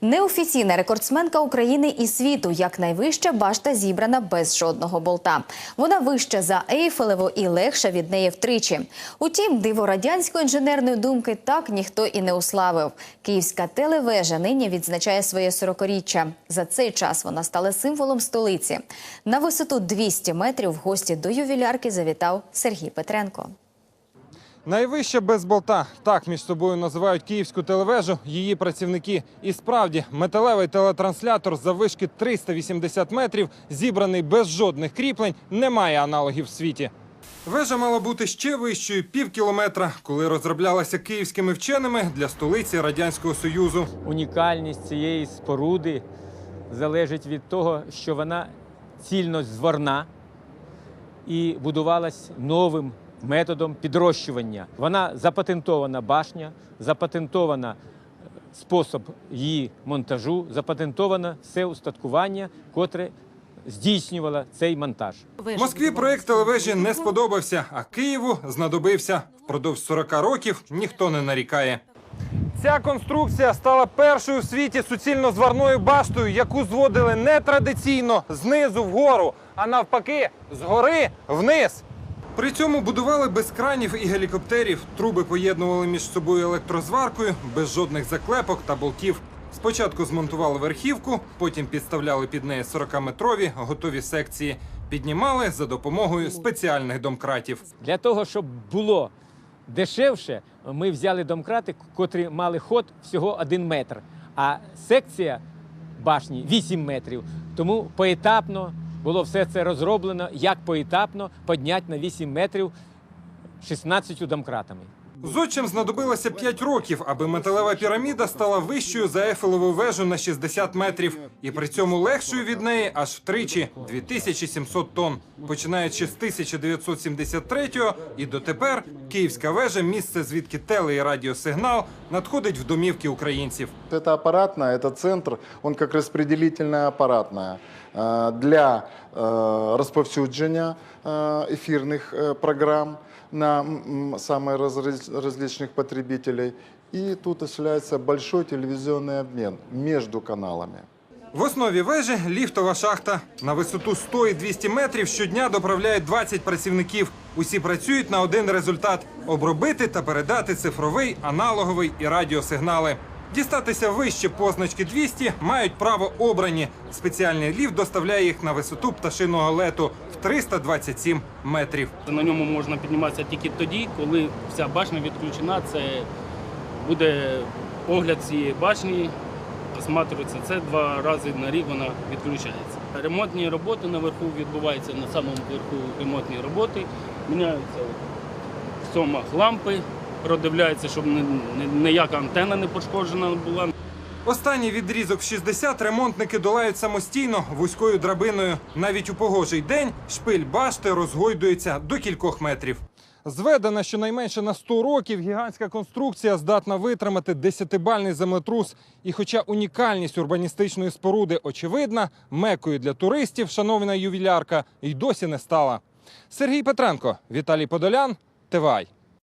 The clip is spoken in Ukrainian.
Неофіційна рекордсменка України і світу, як найвища башта зібрана без жодного болта. Вона вища за Ейфелеву і легша від неї втричі. Утім, диво радянської інженерної думки так ніхто і не уславив. Київська телевежа нині відзначає своє 40-річчя. За цей час вона стала символом столиці. На висоту 200 метрів в гості до ювілярки завітав Сергій Петренко. Найвище без болта. Так між собою називають київську телевежу її працівники. І справді металевий телетранслятор за вишки 380 метрів, зібраний без жодних кріплень, не має аналогів в світі. Вежа мала бути ще вищою пів кілометра, коли розроблялася київськими вченими для столиці радянського союзу. унікальність цієї споруди залежить від того, що вона цільно зворна і будувалась новим методом підрощування. Вона запатентована башня, запатентована е, спосіб її монтажу, запатентоване все устаткування, котре здійснювало цей монтаж. Москві проект телевежі не сподобався, а Києву знадобився. Впродовж 40 років ніхто не нарікає. Ця конструкція стала першою в світі суцільно зварною баштою, яку зводили не традиційно знизу вгору, а навпаки, згори вниз. При цьому будували без кранів і гелікоптерів. Труби поєднували між собою електрозваркою, без жодних заклепок та болтів. Спочатку змонтували верхівку, потім підставляли під неї 40-метрові готові секції. Піднімали за допомогою спеціальних домкратів. Для того, щоб було дешевше, ми взяли домкрати, котрі мали ход всього 1 метр, а секція башні 8 метрів. Тому поетапно було все це розроблено, як поетапно підняти на 8 метрів 16 домкратами. Зодчим знадобилося 5 років, аби металева піраміда стала вищою за Ейфелеву вежу на 60 метрів, і при цьому легшою від неї аж втричі 2700 тонн. Починаючи з 1973-го і дотепер Київська вежа місце, звідки теле і радіосигнал надходить в домівки українців. Это аппаратная, это центр, он как распределительная аппаратная э, для э, розповсюдження э, эфирных э, программ на м, самые разраз- различных потребителей. И тут осуществляется большой телевизионный обмен между каналами. В основі вежі ліфтова шахта. На висоту 100 і 200 метрів щодня доправляють 20 працівників. Усі працюють на один результат обробити та передати цифровий, аналоговий і радіосигнали. Дістатися вище позначки 200 мають право обрані. Спеціальний ліфт доставляє їх на висоту пташиного лету в 327 метрів. На ньому можна підніматися тільки тоді, коли вся башня відключена. Це буде огляд цієї башні, осматривається. Це два рази на рік вона відключається. Ремонтні роботи наверху відбуваються на самому верху ремонтні роботи. Міняються в сомах лампи, продивляються, щоб ні- ні- ніяка антенна не пошкоджена була. Останній відрізок в 60 ремонтники долають самостійно вузькою драбиною. Навіть у погожий день шпиль башти розгойдується до кількох метрів. Зведена щонайменше на 100 років, гігантська конструкція здатна витримати 10-бальний землетрус. І хоча унікальність урбаністичної споруди очевидна, мекою для туристів, шановна ювілярка, й досі не стала. Сергій Петренко, Віталій Подолян, ТВАЙ.